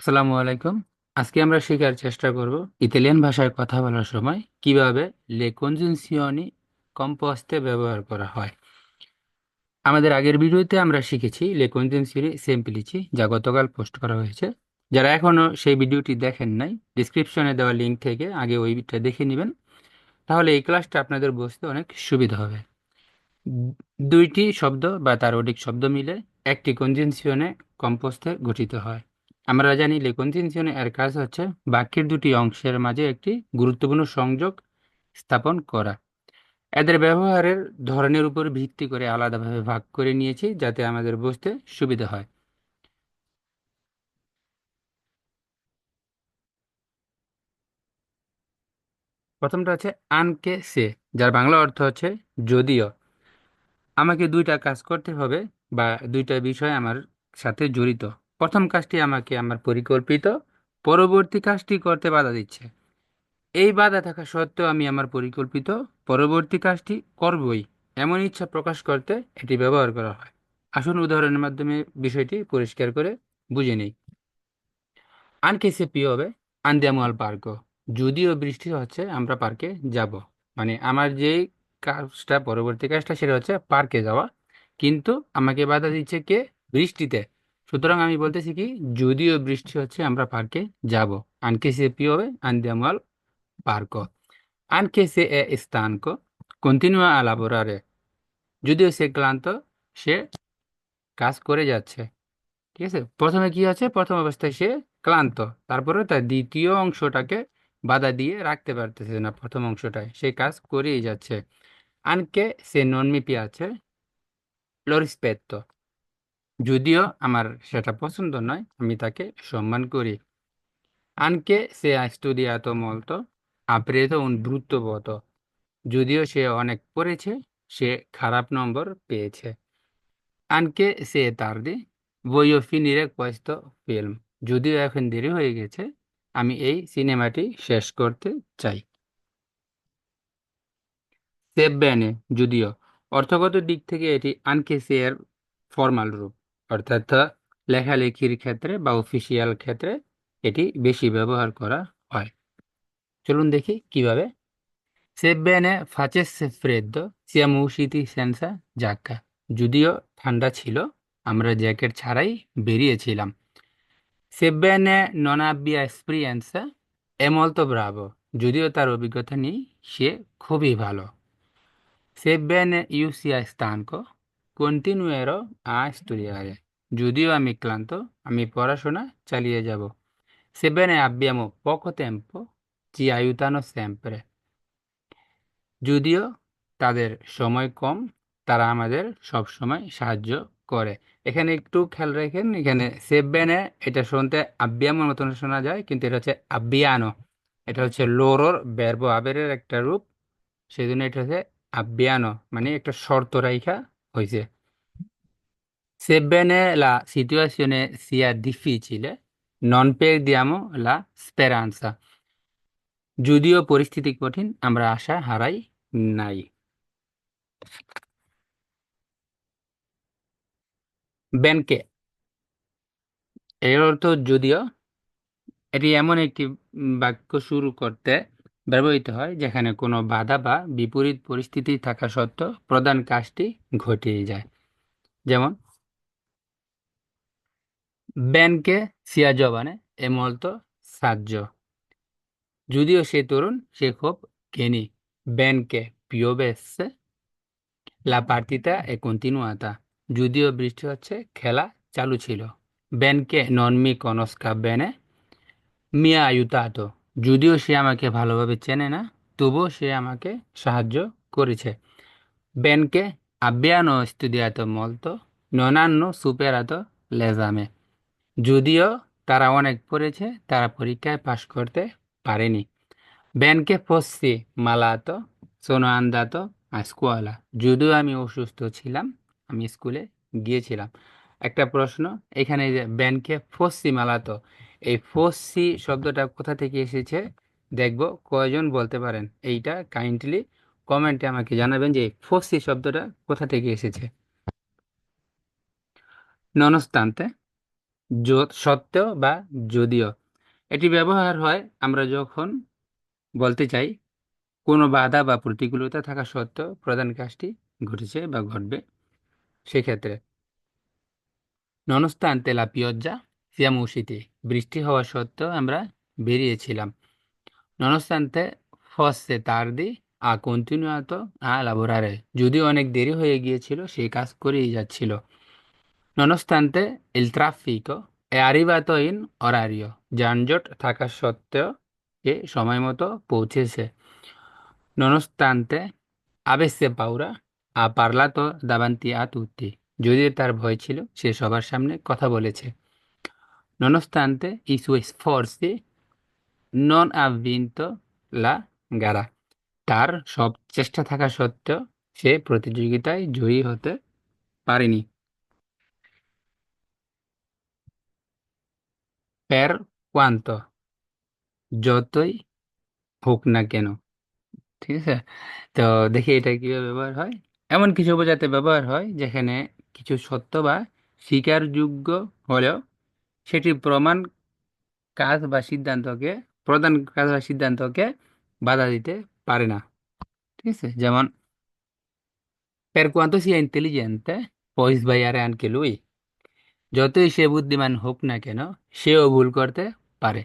আসসালামু আলাইকুম। আজকে আমরা শেখার চেষ্টা করব ইতালিয়ান ভাষায় কথা বলার সময় কীভাবে লে কনজুনসিওনি কম্পোস্টে ব্যবহার করা হয়। আমাদের আগের ভিডিওতে আমরা শিখেছি লে কনজুনসিওনি সেম্পলিচি যা গতকাল পোস্ট করা হয়েছে। যারা এখনও সেই ভিডিওটি দেখেন নাই, ডিসক্রিপশনে দেওয়া লিঙ্ক থেকে আগে ওই ওইটা দেখে নেবেন। তাহলে এই ক্লাসটা আপনাদের বুঝতে অনেক সুবিধা হবে। দুইটি শব্দ বা তার অধিক শব্দ মিলে একটি কনজেনশনে কম্পোস্টে গঠিত হয়। আমরা জানি যে কনজেনশনে এর কাজ হচ্ছে বাক্যের দুটি অংশের মাঝে একটি গুরুত্বপূর্ণ সংযোগ স্থাপন করা। এদের ব্যবহারের ধরনের উপর ভিত্তি করে আলাদাভাবে ভাগ করে নিয়েছি যাতে আমাদের বুঝতে সুবিধা হয়। প্রথমটা হচ্ছে আনকে সে, যার বাংলা অর্থ হচ্ছে যদিও। আমাকে দুইটা কাজ করতে হবে বা দুইটা বিষয় আমার সাথে জড়িত। প্রথম কাজটি আমাকে আমার পরিকল্পিত, পরবর্তী কাজটি করতে বাধা দিচ্ছে। এই বাধা থাকা সত্ত্বেও আমি আমার পরিকল্পিত, পরবর্তী কাজটি করবই, এমন ইচ্ছা প্রকাশ করতে এটি ব্যবহার করা হয়। আসুন উদাহরণের মাধ্যমে বিষয়টি পরিষ্কার করে বুঝে নিই। আনকে সে পিওবে আন্দিয়ামো আল পার্কো। যদিও বৃষ্টি হচ্ছে, আমরা পার্কে যাব। মানে আমার যে কাজটা, পরবর্তী কাজটা, সেটা হচ্ছে পার্কে যাওয়া। কিন্তু আমাকে বাধা দিচ্ছে কে? বৃষ্টিতে। সুতরাং আমি বলতেছি কি, যদিও বৃষ্টি হচ্ছে, আমরা পার্কে যাব। আনকে সে পি পিওবে andiamo al parco anche se è stanco continua a lavorare যদিও সে ক্লান্ত, সে কাজ করে যাচ্ছে। ঠিক আছে? প্রথমে কি আছে? প্রথম অবস্থায় সে ক্লান্ত। তারপরে তার দ্বিতীয় অংশটাকে বাধা দিয়ে রাখতে পারতেছে না, প্রথম অংশটায়। সে কাজ করেই যাচ্ছে। আনকে সে নন মি পিয়াছে লো rispetto যদিও আমার সেটা পছন্দ নয়, আমি তাকে সম্মান করি। আনকে সে ha studiato molto un brutto voto যদিও সে অনেক পড়েছে, সে খারাপ নম্বর পেয়েছে। আনকে সে tardi voglio finire questo film. যদিও এখন দেরি হয়ে গেছে, আমি এই সিনেমাটি শেষ করতে চাই। সেভ ব্যানে যদিও অর্থগত দিক থেকে এটি আনকে সে এর ফর্মাল রূপ। অর্থাৎ লেখালেখির ক্ষেত্রে বা অফিসিয়াল ক্ষেত্রে এটি বেশি ব্যবহার করা হয়। চলুন দেখি কীভাবে। facesse freddo siamo usciti senza giacca যদিও ঠান্ডা ছিল, আমরা জ্যাকেট ছাড়াই বেরিয়েছিলাম। non abbia esperienza è molto bravo যদিও তার অভিজ্ঞতা নেই, সে খুবই ভালো। সেব্বেনে io sia continuerò a studiare যদিও আমি ক্লান্ত আমি পড়াশোনা চালিয়ে যাব sebbene abbiamo poco tempo, ci aiutano sempre. যদিও তাদের সময় কম তারা আমাদের সব সময় সাহায্য করে এখানে একটু খেয়াল রাখেন এখানে সেব্বেনে এটা শুনতে আব্বিয়ামোর মতন শোনা যায় কিন্তু এটা হচ্ছে আব্বিয়ানো এটা হচ্ছে লোরোর ব্যর্ব আবেরের একটা রূপ সেই জন্য এটা হচ্ছে আব্বিয়ানো মানে একটা শর্ত রাইখা হয়েছে Sebbene la situazione sia difficile, non perdiamo la speranza. যদিও পরিস্থিতি কঠিন আমরা আশা হারাই নাই ব্যানকে এর অর্থ যদিও এটি এমন একটি বাক্য শুরু করতে ব্যবহৃত হয়, যেখানে কোনো বাধা বা বিপরীত পরিস্থিতি থাকা সত্ত্বেও প্রধান কাজটি ঘটিয়ে যায়। যেমন ব্যানকে সিয়া জবানে এ মলতো সাহায্য। যদিও সে তরুণ, সে খুব জ্ঞানী ব্যানকে পিওবেসে লা পার্টিতা এ কন্টিনুয়াতা। যদিও বৃষ্টি হচ্ছে, খেলা চালু ছিল। ব্যানকে নন মি কনস্কা ব্যানে মিয়া আয়ুতা আয়ুতাতো যদিও সে আমাকে ভালোভাবে চেনে না, তবুও সে আমাকে সাহায্য করেছে। abbiano studiato molto non hanno superato l'esame যদিও তারা অনেক পড়েছে, তারা পরীক্ষায় পাশ করতে পারেনি। ব্যানকে ফসি মালাতো সোনো আন্দাতো স্কুয়ালা যদিও আমি অসুস্থ ছিলাম, আমি স্কুলে গিয়েছিলাম। একটা প্রশ্ন, এখানে যে ব্যানকে ফসি মালাতো এই ফসি শব্দটা কোথা থেকে এসেছে? দেখব, কয়জন বলতে পারেন? এইটা কাইন্ডলি কমেন্টে আমাকে জানাবেন যে ফসি শব্দটা কোথা থেকে এসেছে। ননস্তান্তে সত্য বা যদিও। এটি ব্যবহার হয় আমরা যখন বলতে চাই, কোনো বাধা বা প্রতিকূলতা থাকা সত্ত্বেও প্রধান কাজটি ঘটেছে বা ঘটবে। সেক্ষেত্রে, ননস্তান্তে pioggia usciti বৃষ্টি হওয়া সত্ত্বেও আমরা বেরিয়েছিলাম। ননস্তান্তে fosse tardi ha continuato a lavorare যদিও অনেক দেরি হয়ে গিয়েছিল, সেই কাজ করেই যাচ্ছিল। ননস্তান্তে traffico è arrivato in orario যানজট থাকা সত্ত্বেও এ সময় মতো পৌঁছেছে। ননস্তান্তে avesse paura ha parlato davanti a tutti যদিও তার ভয় ছিল, সে সবার সামনে কথা বলেছে। Nonostante i suoi sforzi non ha vinto la gara. তার সব চেষ্টা থাকা সত্ত্বেও সে প্রতিযোগিতায় জয়ী হতে পারেনি। Per quanto, যতই হোক না কেন, ঠিক আছে? তো দেখি এটা কীভাবে ব্যবহার হয়। এমন কিছু বোঝাতে ব্যবহার হয়, যেখানে কিছু সত্য বা স্বীকারযোগ্য হলেও সেটি প্রমাণ কাজ বা সিদ্ধান্তকে, প্রধান কাজ বা সিদ্ধান্তকে বাধা দিতে পারে না। ঠিক আছে? যেমন, per quanto sia intelligente, può sbagliare anche lui. যতই সে বুদ্ধিমান হোক না কেন, সেও ভুল করতে পারে।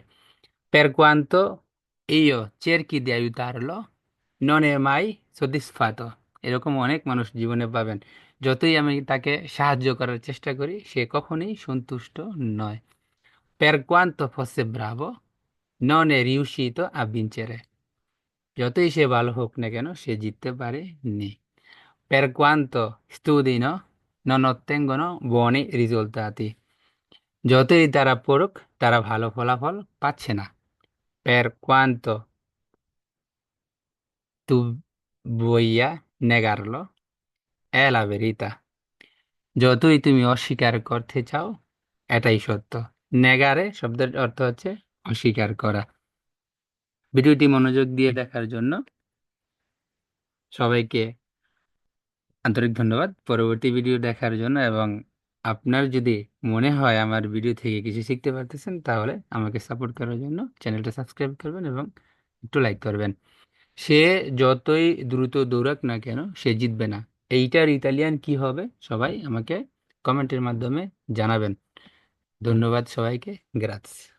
Per quanto io cerchi di aiutarlo, non è mai soddisfatto এরকম অনেক মানুষ জীবনে পাবেন। যতই আমি তাকে সাহায্য করার চেষ্টা করি, সে কখনোই সন্তুষ্ট নয়। Per quanto fosse bravo non è riuscito a vincere যতই সে ভালো হোক না কেন সে জিততে পারে per quanto studino non ottengono buoni risultati যতই তারা পড়ুক তারা ভালো ফলাফল পাচ্ছে না per quanto tu negarlo è la verità যতই তুমি অস্বীকার করতে চাও এটাই সত্য নেগারে শব্দের অর্থ হচ্ছে অস্বীকার করা। ভিডিওটি মনোযোগ দিয়ে দেখার জন্য সবাইকে আন্তরিক ধন্যবাদ। পরবর্তী ভিডিও দেখার জন্য এবং আপনার যদি মনে হয় আমার ভিডিও থেকে কিছু শিখতে পারতেছেন, তাহলে আমাকে সাপোর্ট করার জন্য চ্যানেলটা সাবস্ক্রাইব করবেন এবং একটু লাইক করবেন। সে যতই দ্রুত দৌড়াক না কেন, সে জিতবে না। এইটার ইতালিয়ান কি হবে? সবাই আমাকে কমেন্টের মাধ্যমে জানাবেন। ধন্যবাদ সবাইকে গ্রাৎস